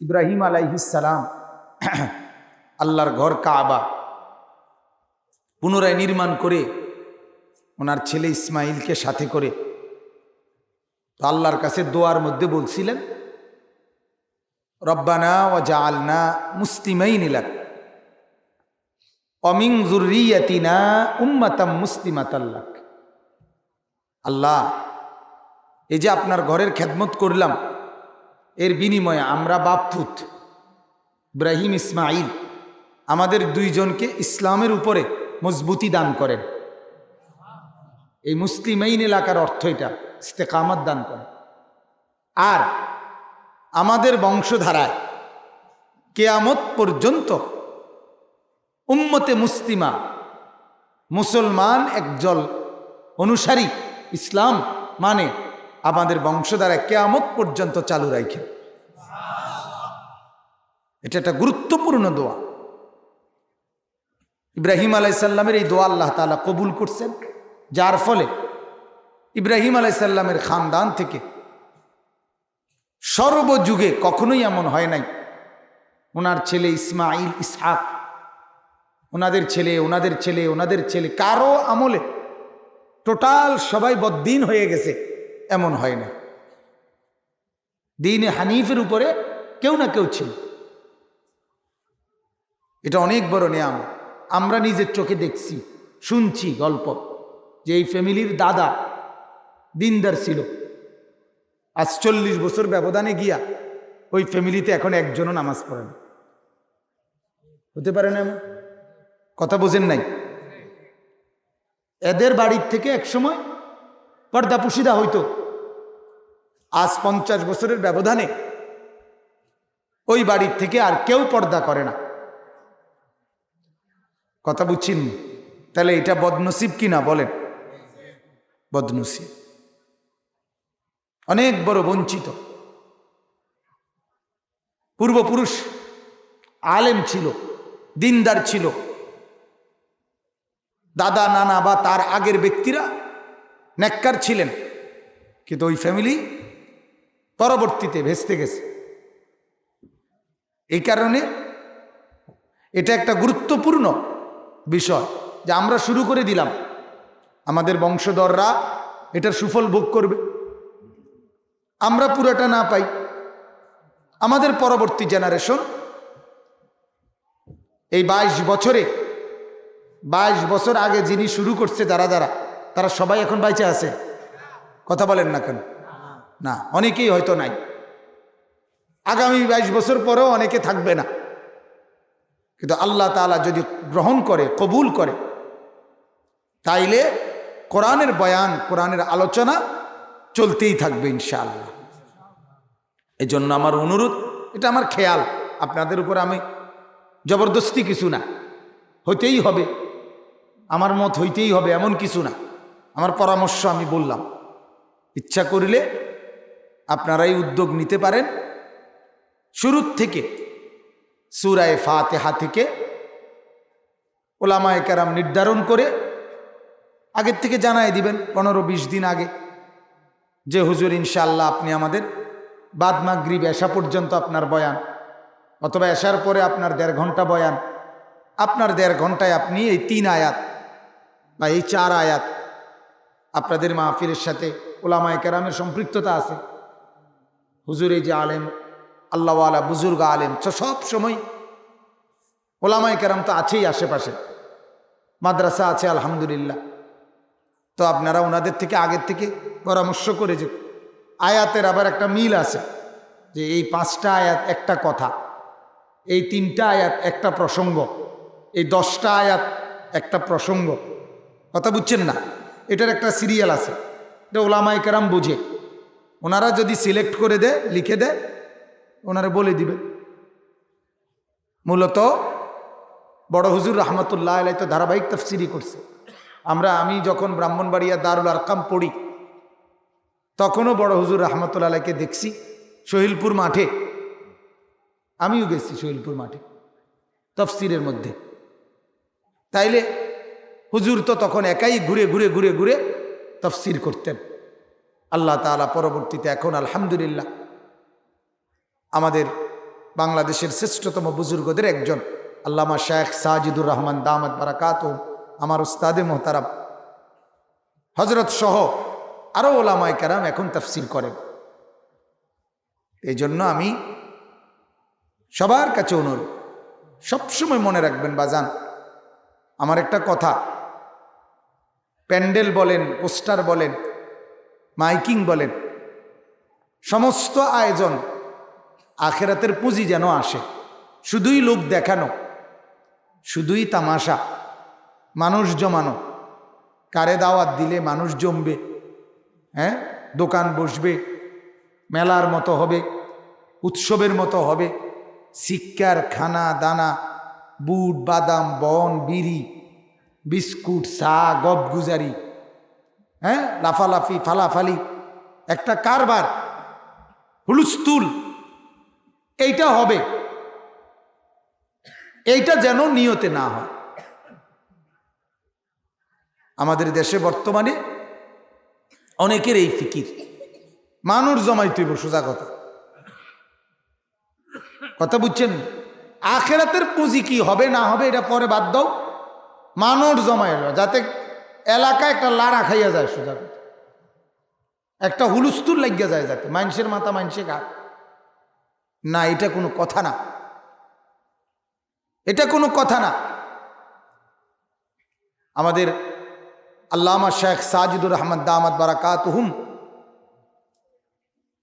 ইব্রাহিম সালাম আল্লাহর ঘর কাবা পুনরায় নির্মাণ করে ওনার ছেলে ইসমাইলকে সাথে করে তো আল্লাহর কাছে দোয়ার মধ্যে বলছিলেন, রব্বানা ও জালনা মুস্তিমাই নিলাক অমিং জুরিয়াতিনা উম্মাতাম মুস্তিমাতাল্লাক আল্লাহ, এই যে আপনার ঘরের খেদমত করলাম এর বিনিময়ে আমরা বাপপুত ইব্রাহিম ইসমাইল আমাদের দুইজনকে ইসলামের উপরে মজবুতি দান করেন। এই মুসলিমাইন এলাকার অর্থ এটা, ইস্তেকামত দান করেন। আর আমাদের বংশধারায় কেয়ামত পর্যন্ত উম্মতে মুসলিমা, মুসলমান একজল অনুসারী ইসলাম মানে আমাদের বংশধারা কেয়ামত পর্যন্ত চালু রাখে এটা একটা গুরুত্বপূর্ণ দোয়া। ইব্রাহিম আলাইসাল্লামের এই দোয়া আল্লাহ তালা কবুল করছেন, যার ফলে ইব্রাহিম আলাইসাল্লামের খানদান থেকে সর্বযুগে কখনোই এমন হয় নাই। ওনার ছেলে ইসমাইল ইসহাক, ওনাদের ছেলে ওনাদের ছেলে ওনাদের ছেলে, কারও আমলে টোটাল সবাই বদ্দিন হয়ে গেছে। এমন হয় না। দিনে হানিফের উপরে কেউ না কেউ ছিল। এটা অনেক বড় নিয়াম আমরা নিজের চোখে দেখছি, শুনছি গল্প যে এই ফ্যামিলির দাদা দিনদার ছিল। আজ চল্লিশ বছর ব্যবধানে গিয়া ওই ফ্যামিলিতে এখন একজনও নামাজ পড়ে না। হতে পারে না কথা বোঝেন নাই? এদের বাড়ির থেকে একসময় পর্দা পুশিদা হইতো। আজ পঞ্চাশ বছরের ব্যবধানে ওই বাড়ির থেকে আর কেউ পর্দা করে না। কথা বুঝছেন? তাহলে এটা বদনসিব কি না বলেন? বদনসিব। অনেক বড় বঞ্চিত। পূর্বপুরুষ আলেম ছিল, দিনদার ছিল। দাদা, নানা বা তার আগের ব্যক্তিরা নেককার ছিলেন, কিন্তু ওই ফ্যামিলি পরবর্তীতে ভেস্তে গেছে। এই কারণে এটা একটা গুরুত্বপূর্ণ বিষয় যে আমরা শুরু করে দিলাম। আমাদের বংশধররা এটার সুফল ভোগ করবে। আমরা পুরোটা না পাই। আমাদের পরবর্তী জেনারেশন এই বাইশ বছরে, বাইশ বছর আগে যিনি শুরু করছে যারা যারা তারা সবাই এখন বাইচে আছে। কথা বলেন না কেন? না, অনেকেই হয়তো নাই। আগামী বাইশ বছর পরেও অনেকে থাকবে না। কিন্তু আল্লাহ তালা যদি গ্রহণ করে, কবুল করে, তাইলে কোরআনের বয়ান, কোরআনের আলোচনা চলতেই থাকবে ইনশাআল্লাহ। এই জন্য আমার অনুরোধ, এটা আমার খেয়াল, আপনাদের উপর আমি জবরদস্তি কিছু না। হইতেই হবে। আমার মত হইতেই হবে, এমন কিছু না। আমার পরামর্শ আমি বললাম। ইচ্ছা করিলে আপনারাই উদ্যোগ নিতে পারেন। শুরুর থেকে সুরায় ফাতেহা থেকে ওলামায় কেরাম নির্ধারণ করে আগের থেকে জানাই দিবেন পনেরো বিশ দিন আগে যে, হুজুর, ইনশাআল্লাহ আপনি আমাদের বাদ মাগরিব এসা পর্যন্ত আপনার বয়ান অথবা এসার পরে আপনার দেড় ঘণ্টা বয়ান। আপনার দেড় ঘন্টায় আপনি এই তিন আয়াত বা এই চার আয়াত আপনাদের মাহফিলের সাথে ওলামায় কেরামের সম্পৃক্ততা আছে। হুজুর যে আলেম, আল্লাহওয়ালা বুজুর্গ আলেম সব সময় ওলামায় কেরাম তো আছেই আশেপাশে। মাদ্রাসা আছে, আলহামদুলিল্লাহ। তো আপনারা ওনাদের থেকে আগের থেকে পরামর্শ করে যে আয়াতের আবার একটা মিল আছে, যে এই পাঁচটা আয়াত একটা কথা, এই তিনটা আয়াত একটা প্রসঙ্গ, এই দশটা আয়াত একটা প্রসঙ্গ। কথা বুঝছেন না? এটার একটা সিরিয়াল আছে। এটা ওলামাই কেরাম বুঝে। ওনারা যদি সিলেক্ট করে দেয়, লিখে দেয়, ওনারা বলে দিবে। মূলত বড় হুজুর রহমতুল্লাহ আলাই তো ধারাবাহিক তফসিরি করছে। আমরা, আমি যখন ব্রাহ্মণবাড়িয়া দারুল আরকাম পড়ি, তখনও বড় হুজুর রহমতুল্লাহ আলাইকে দেখছি শহীলপুর মাঠে। আমিও গেছি শহীলপুর মাঠে, তফসিরের মধ্যে। তাইলে হুজুর তো তখন একাই ঘুরে ঘুরে ঘুরে ঘুরে তফসির করতেন। আল্লাহ তালা পরবর্তীতে এখন আলহামদুলিল্লাহ আমাদের বাংলাদেশের শ্রেষ্ঠতম বুজুর্গদের একজন আল্লামা শেখ সাজিদুর রহমান দামাদ বারাকাত আমার উস্তাদে মোহতারাম। হজরত সহ আরও ওলামায় কারাম এখন তাফসির করেন। এই জন্য আমি সবার কাছে অনুরোধ, সবসময় মনে রাখবেন বাজান আমার একটা কথা। প্যান্ডেল বলেন, পোস্টার বলেন, মাইকিং বলেন, সমস্ত আয়োজন আখেরাতের পুঁজি যেন আসে। শুধুই লোক দেখানো, শুধুই তামাশা, মানুষ জমানো। কারে দাওয়াত দিলে মানুষ জমবে হ্যাঁ? দোকান বসবে, মেলার মতো হবে, উৎসবের মতো হবে শিক্ষার খানা, দানা বুট, বাদাম, বন, বিড়ি, বিস্কুট, চা গপ গুজারি হ্যাঁ? লাফালাফি, ফালাফালি। একটা কারবার হুলুস্তুল এইটা হবে। এইটা যেন নিয়তে না হয়। আমাদের দেশে বর্তমানে অনেকের এই ফিকির। মানুষ জমাইতেইব সোজা কথা। কথা বুঝছেন? আখেরাতের পুঁজি কি হবে, না হবে, এটা পরে বাদ দাও। মানুষ জমাইল যাতে এলাকায় একটা লাড়া খাইয়া যায় সোজা একটা হুলুস্তুর লাগিয়া যায় যাতে, মানুষের মাথা মানুষে গা। না, এটা কোনো কথা না। এটা কোনো কথা না। আমাদের আল্লামা শেখ সাজিদুর রহমান দামাদ বারাকাত হুম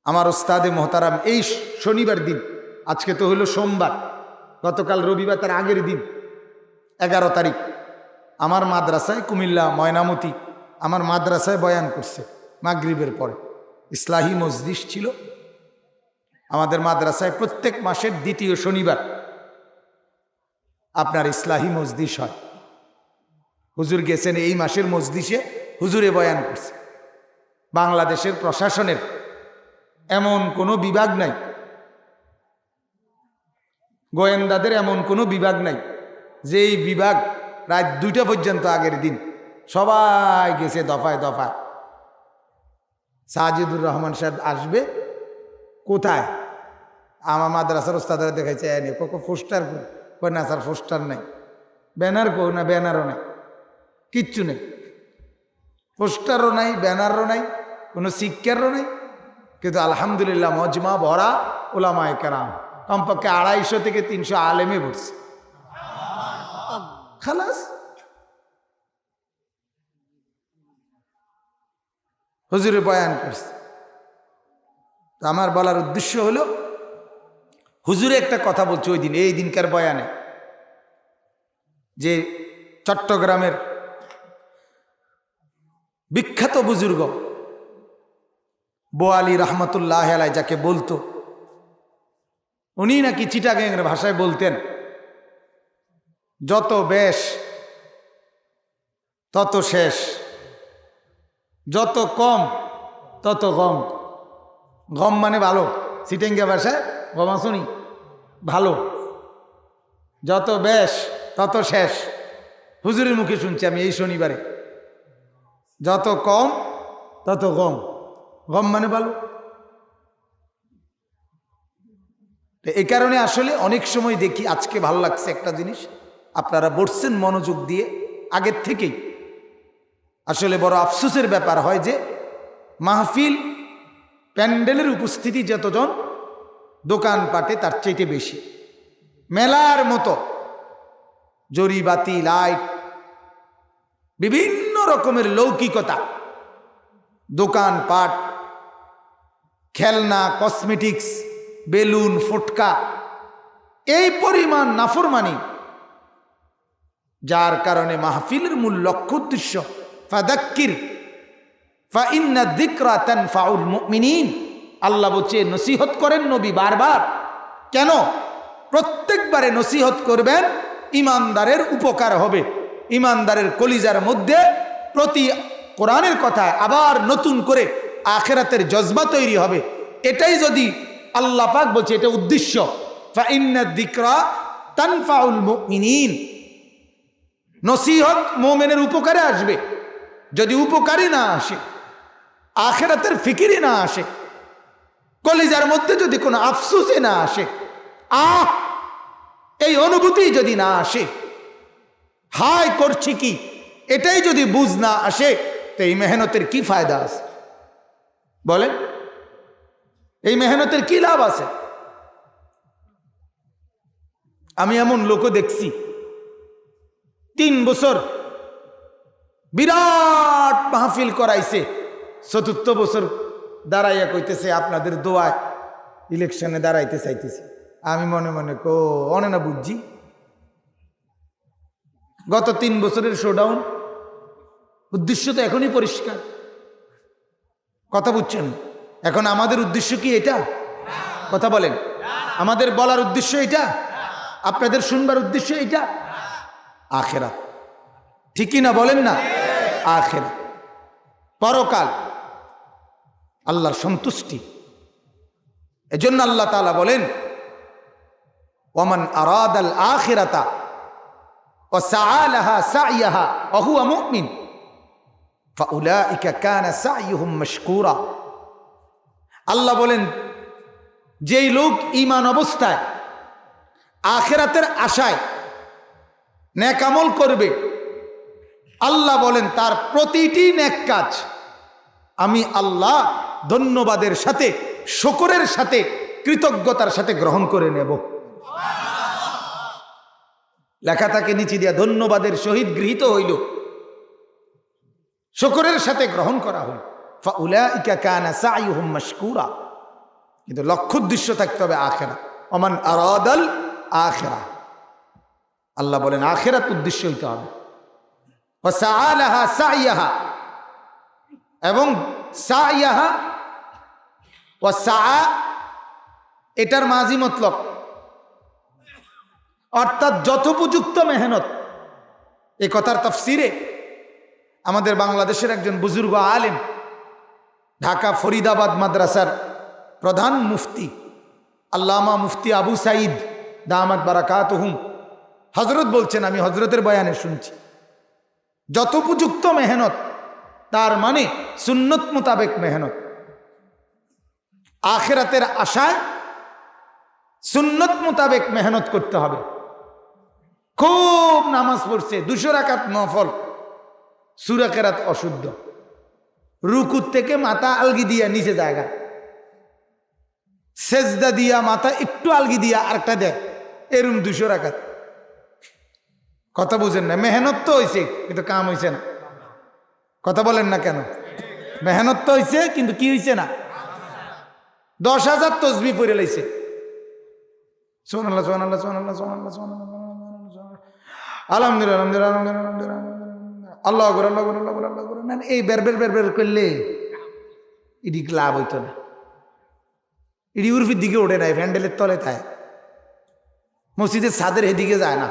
আমার ওস্তাদে মোহতারাম, এই শনিবার দিন, আজকে তো হলো সোমবার। গতকাল রবিবার তার আগের দিন, এগারো তারিখ, আমার মাদ্রাসায় কুমিল্লা, ময়নামতি, আমার মাদ্রাসায় বয়ান করছে মাগরিবের পরে। ইসলাহী মসজিদ ছিল। আমাদের মাদ্রাসায় প্রত্যেক মাসের দ্বিতীয় শনিবার আপনার ইসলাহী মসজিদ হয়। হুজুর গেছেন এই মাসের মসজিষে হুজুরে বয়ান করছে। বাংলাদেশের প্রশাসনের এমন কোনো বিভাগ নাই গোয়েন্দাদের এমন কোনো বিভাগ নাই যে এই বিভাগ রাত দুইটা পর্যন্ত আগের দিন সবাই গেছে দফায় দফায়। সাজিদুর রহমান সাহেব আসবে, কোথায়? আমার মাদ্রাসার ওস্তাদারা দেখাইছে এনে কোকো পোস্টার কই না, স্যার, পোস্টার নেই। ব্যানার কো, না, ব্যানারও নেই, কিচ্ছু নেই। পোস্টারও নাই, ব্যানারও নাই, কোনো শিক্ষারও নেই। কিন্তু আলহামদুলিল্লাহ মজমা ভরা ওলামায় কেরাম। কমপক্ষে আড়াইশো থেকে তিনশো আলেমে ভরছে খালাস। হুজুরে বয়ান করছে। আমার বলার উদ্দেশ্য হলো, হুজুরে একটা কথা বলছে ওই দিন, এই দিনকার বয়ানে, যে চট্টগ্রামের বিখ্যাত বুজুর্গ বোয়ালি রহমতুল্লাহ আলাই যাকে বলতো উনি নাকি চিটাগাংয়ের ভাষায় বলতেন, যত বেশ, তত শেষ, যত কম, তত গম। গম মানে ভালো। সিটেঙ্গা ভাষায় গমা শুনি ভালো। যত বেশ, তত শেষ। হুজুরের মুখে শুনছি আমি এই শনিবারে। যত কম, তত গম। গম মানে ভালো। তো এই কারণে আসলে অনেক সময় দেখি আজকে ভালো লাগছে একটা জিনিস। আপনারা বসছেন মনোযোগ দিয়ে আগের থেকেই। আসলে বড় আফসোসের ব্যাপার হয় যে মাহফিল প্যান্ডেলের উপস্থিতি যতজন দোকানপাটে তার চাইতে বেশি। মেলার মতো জরিবাতি, লাইট, বিভিন্ন রকমের লৌকিকতা। দোকানপাট খেলনা, কসমেটিক্স বেলুন, ফুটকা, এই পরিমাণ নাফরমানি, যার কারণে মাহফিলের মূল লক্ষ্য উদ্দেশ্য, ফাদাক্কির ফা ইন্না দিকরা তানফাউল মুমিনিন। আল্লাহ বলছে, নসিহত করেন নবী বারবার। কেন? প্রত্যেকবারে নসিহত করবেন, ইমানদারের উপকার হবে। ইমানদারের কলিজার মধ্যে প্রতি কোরআনের কথায় আবার নতুন করে আখেরাতের জজবা তৈরি হবে। এটাই যদি আল্লাহ পাক বলছে, এটা উদ্দেশ্য। দিকরা তানফাউল মুমিনিন। নসিহত মোমেনের উপকারে আসবে। যদি উপকারী না আসে, আখেরাতের ফিকিরে না আসে, কলিজার মধ্যে যদি কোনো আফসুসে না আসে, আহ, এই অনুভূতি যদি না আসে, হায় করছি কি? এটাই যদি বুঝ না আসে, তো এই মেহনতের কি ফায়দা আছে? বলেন। এই মেহনতের কি লাভ আছে? আমি এমন লোকও দেখছি। তিন বছর বিরাট মাহফিল করাইছে। চতুর্থ বছর দাঁড়াইয়া কইতেছে, আপনাদের দোয়ায় ইলেকশনে দাঁড়াইতে চাইতেছে। আমি মনে মনে কো অনে না বুঝছি। গত তিন বছরের শোডাউন উদ্দেশ্য তো এখনই পরিষ্কার। কথা বুঝছেন? এখন আমাদের উদ্দেশ্য কি এটা? কথা বলেন। আমাদের বলার উদ্দেশ্য এটা? আপনাদের শুনবার উদ্দেশ্য এটা? আখেরা ঠিকই না বলেন না? আখেরা পরকাল। আল্লাহর সন্তুষ্টি। এজন্য আল্লাহ তাআলা বলেন ওমান আরাদ আখিরাতা ও সাআলাহা সাইয়াহা অহুয়া মুমিন ফাউলাইকা কানা সাইয়ুহুম মাশকুরা। আল্লাহ বলেন, যেই লোক ইমান অবস্থায় আখেরাতের আশায় ন্যাকামল করবে, আল্লাহ বলেন, তার প্রতিটি নেক কাজ আমি আল্লাহ ধন্যবাদের সাথে, শকরের সাথে, কৃতজ্ঞতার সাথে গ্রহণ করে নেব। লেখা তাকে নিচে দিয়া ধন্যবাদের সহিত গৃহীত হইল। শকরের সাথে গ্রহণ করা হইল। ফাউলাইকা কানা সাইয়ুহুম মাশকুরা। কিন্তু লক্ষ্য উদ্দেশ্য থাকতে হবে আখেরা। অমান আরাদাল আখেরা। আল্লাহ বলেন, আখেরাত উদ্দেশ্য হইতে হবে। সাইয়াহা। এবং সাইয়াহা ও সা এটার মাঝি মতলব। অর্থাৎ যথোপযুক্ত মেহনত, এ কথার তফসিরে আমাদের বাংলাদেশের একজন বুজুর্গ আলেম ঢাকা ফরিদাবাদ মাদ্রাসার প্রধান মুফতি, আল্লামা মুফতি আবু সাইদ দামাত বারাকাত হুম হজরত বলছেন, আমি হজরতের বয়ানে শুনছি যথোপযুক্ত মেহনত, তার মানে সুন্নত মোতাবেক মেহনত। আখেরাতের আশায় সুন্নত মোতাবেক মেহনত করতে হবে। খুব নামাজ পড়ছে, দুশো রাকাত নফল সুরাকেরাত অশুদ্ধ। রুকুর থেকে মাথা আলগি দিয়া নিচে জায়গা সেজদা দিয়া মাথা একটু আলগি দিয়া আরেকটা দেয় এরম দুশো রাখাত কথা বুঝেন না মেহনত তো হয়েছে কিন্তু কাম হয়েছে না কথা বলেন না কেন মেহনত তো হয়েছে কিন্তু কি হয়েছে না দশ হাজার তসবি পরে লাইছে সোহান আল্লাহ সোহান আল্লাহ সোহান আলহামদুলিল্লাহ আলহামদুলিল্লাহ আলহামদুলিল্লাহ আল্লাহ করে আল্লাহ করে আল্লাহ করে আল্লাহ করে না এই বের বের বের বের করলে এটি লাভ হইতো না। এটি উর্ফির দিকে ওঠে নাই ভ্যান্ডেলের তলে থাকে। মসজিদের ছাদের এদিকে যায় না।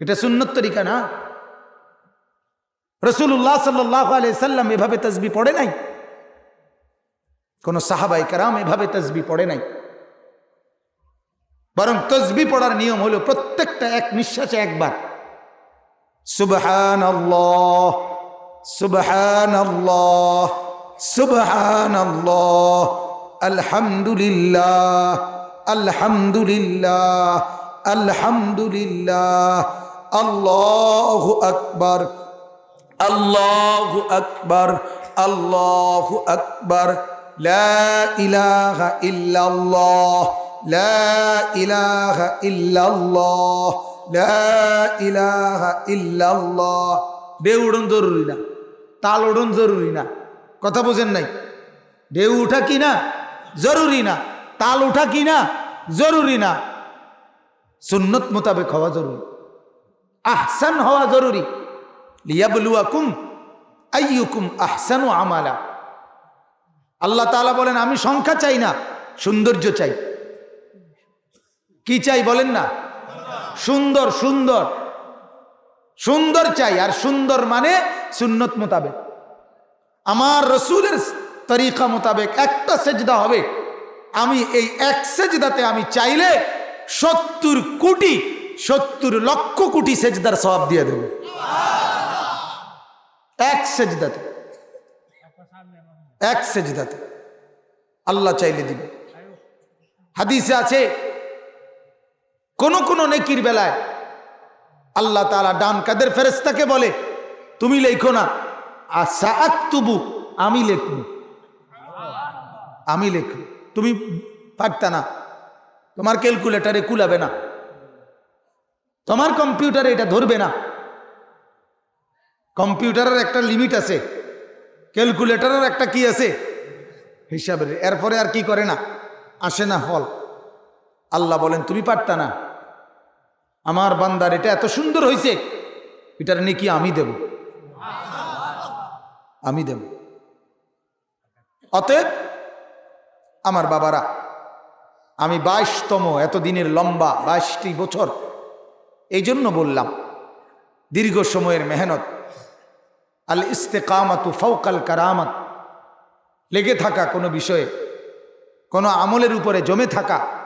এটা সুন্নত তরিকা না। রসুল্লাহ সাল্লাহ সাল্লাম এভাবে তসবি পড়ে নাই? কোন সাহাবাই কারাম এভাবে তসবি পড়ে নাই? বরং তসবি পড়ার নিয়ম হলো প্রত্যেকটা এক নিঃশ্বাসে একবার। সুবহান আল্লাহ সুবহান আল্লাহ সুবহান আল্লাহ আলহামদুলিল্লাহ আলহামদুলিল্লাহ আলহামদুলিল্লাহ, আল্লাহু আকবার আল্লাহু আকবার আল্লাহু আকবার ইলাহা ইল্লাল্লাহ, লা ইলাহা ইল্লাল্লাহ লা ইলাহা ইল্লাল্লাহ। ঢেউ উড়ন জরুরি না তাল উড়ন জরুরি না, কথা বোঝেন নাই? ঢেউ উঠা কি না? জরুরি না, তাল উঠা কি না? জরুরি না। সুন্নত মোতাবেক হওয়া জরুরি, আহসান হওয়া জরুরি। লিয়াবলুয়াকুম আইয়ুকুম আহসানু আমালা। আল্লাহ তাআলা বলেন, আমি সংখ্যা চাই না, সৌন্দর্য চাই। কি চাই বলেন না? সুন্দর সুন্দর। সুন্দর চাই, আর সুন্দর মানে সুন্নত মোতাবেক। আমার রসুলের তরিকা মোতাবেক একটা সেজদা হবে। আমি এই এক সেজদাতে আমি চাইলে সত্তর কোটি, সত্তর লক্ষ কোটি সেজদার সবাব দিয়ে দেব। এক সেজদাতে। এক সেজদাতে। আল্লাহ চাইলে দিবে। হাদিসে আছে কোন কোন নেকির বেলায় আল্লাহ তালা ডান কাদের ফেরেস্তাকে বলে, তুমি লেখো না। আশা আক্তুবু আমি লেখব আমি লেখ। তুমি পারতা না। তোমার ক্যালকুলেটারে কুলাবে না। তোমার কম্পিউটারে এটা ধরবে না। কম্পিউটারের একটা লিমিট আছে, ক্যালকুলেটারের একটা কি আছে? হিসাবের, এরপরে আর কি করে না? আসে না ফল। আল্লাহ বলেন, তুমি পারতা না। আমার বান্দার এটা এত সুন্দর হয়েছে এটার নাকি আমি দেব। আমি দেব। অতএব, আমার বাবারা, আমি বাইশতম, এতদিনের লম্বা বাইশটি বছর এই জন্য বললাম, দীর্ঘ সময়ের মেহনত, আল ইস্তে ইস্তেকামাতু ফৌকাল কারামাত, লেগে থাকা কোনো বিষয়ে, কোনো আমলের উপরে জমে থাকা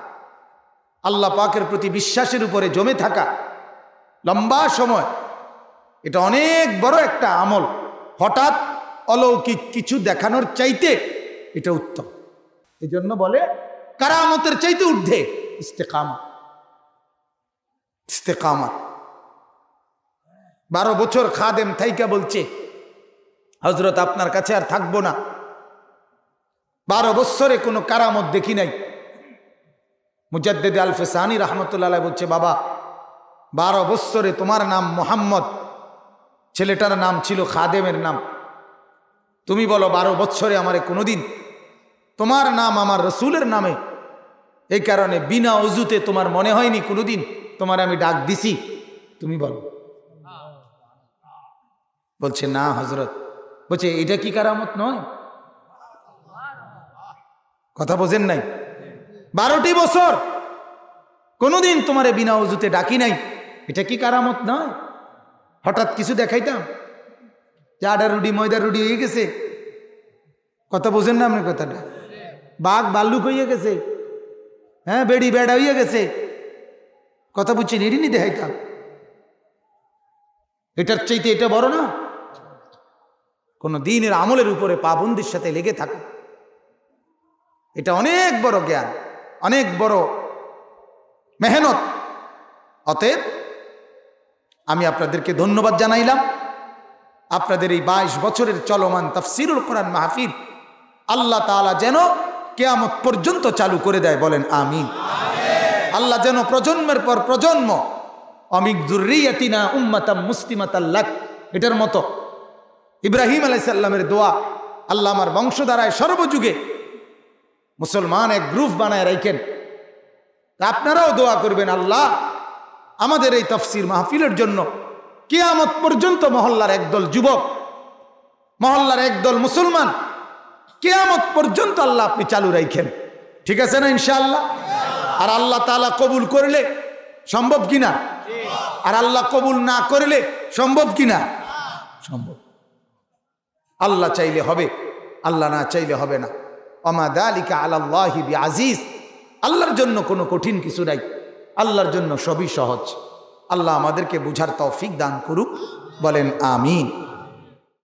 আল্লাহ পাকের প্রতি বিশ্বাসের উপরে জমে থাকা লম্বা সময়, এটা অনেক বড় একটা আমল। হঠাৎ অলৌকিক কিছু দেখানোর চাইতে এটা উত্তম। এই জন্য বলে, কারামতের চাইতে ঊর্ধ্বে ইস্তেকামা। ইস্তেকামা। বারো বছর খাদেম থাইকা বলছে হজরত আপনার কাছে আর থাকব না। বারো বৎসরে কোনো কারামত দেখি নাই। মুজাদ্দেদ আলফেসানি রহমতুল্লাহ বলছে, বাবা, বারো বৎসরে তোমার নাম মোহাম্মদ, ছেলেটার নাম ছিল খাদেমের নাম। তুমি বলো, বারো বৎসরে আমারে কোনোদিন তোমার নাম আমার রসুলের নামে এই কারণে বিনা অজুতে তোমার মনে হয়নি কোনোদিন? তোমার আমি ডাক দিছি। তুমি বলো। বলছে, না হজরত বলছে, এটা কি কারামত নয়? কথা বোঝেন নাই? বারোটি বছর। কোনোদিন তোমারে বিনা অজুতে ডাকি নাই। এটা কি কারামত? নয় হঠাৎ কিছু দেখাইতাম। যে আডা রুডি, ময়দা রুডি হয়ে গেছে। কথা বোঝেন না আপনার কথাটা? বাঘ বাল্লুক হইয়া গেছে। হ্যাঁ বেড়ি বেড়া হইয়া গেছে। কথা বুঝছি নিরিনি দেখাইতাম। এটার চাইতে এটা বড় না। কোনো দিনের আমলের উপরে পাবন্দির সাথে লেগে থাকে। এটা অনেক বড় জ্ঞান। অনেক বড় মেহনত। অতএব আমি আপনাদেরকে ধন্যবাদ জানাইলাম। আপনাদের এই বাইশ বছরের চলমান তফসিরুল কোরআন মাহফিল আল্লাহ তালা যেন কেয়ামত পর্যন্ত চালু করে দেয় বলেন আমি আল্লাহ যেন প্রজন্মের পর প্রজন্ম, অমিক জুরিয়াতিনা উম্মাতাম মুস্তিমাতাল্লাক এটার মতো। ইব্রাহিম আলাইসাল্লামের দোয়া আল্লাহ আমার বংশধারায় সর্বযুগে মুসলমান এক গ্রুপ বানায় রাখেন আপনারাও দোয়া করবেন, আল্লাহ আমাদের এই তফসির মাহফিলের জন্য কিয়ামত পর্যন্ত মহল্লার একদল যুবক, মহল্লার একদল মুসলমান কেয়ামত পর্যন্ত আল্লাহ আপনি চালু রাখেন ঠিক আছে না ইনশাআল্লাহ? আর আল্লাহ তালা কবুল করলে সম্ভব কিনা? আর আল্লাহ কবুল না করলে সম্ভব কিনা? সম্ভব। আল্লাহ চাইলে হবে, আল্লাহ না চাইলে হবে না। অমা দালিকা আল্লাহি বি আজিজ আল্লাহর জন্য কোনো কঠিন কিছু নাই। আল্লাহর জন্য সবই সহজ। আল্লাহ আমাদেরকে বুঝার তৌফিক দান করুক। বলেন আমিন।